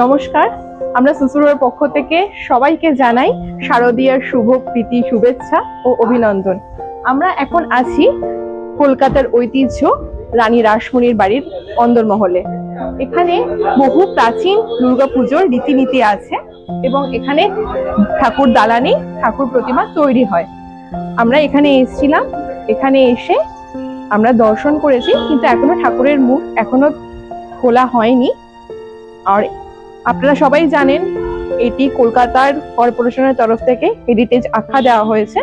নমস্কার। আমরা সুসুরের পক্ষ থেকে সবাইকে জানাই শারদীয়ার শুভ প্রীতি, শুভেচ্ছা ও অভিনন্দন। আমরা এখন আছি কলকাতার ঐতিহ্য রানী রাসমণির বাড়ির অন্দরমহলে। এখানে বহু প্রাচীন দুর্গাপুজোর রীতিনীতি আছে এবং এখানে ঠাকুর দালানে ঠাকুর প্রতিমা তৈরি হয়। আমরা এখানে এসেছিলাম। এখানে এসে আমরা দর্শন করেছি, কিন্তু এখনও ঠাকুরের মুখ এখনও খোলা হয়নি। আর আপনারা সবাই জানেন এটি কলকাতার কর্পোরেশনের তরফ থেকে হেরিটেজ আখ্যা দেওয়া হয়েছে।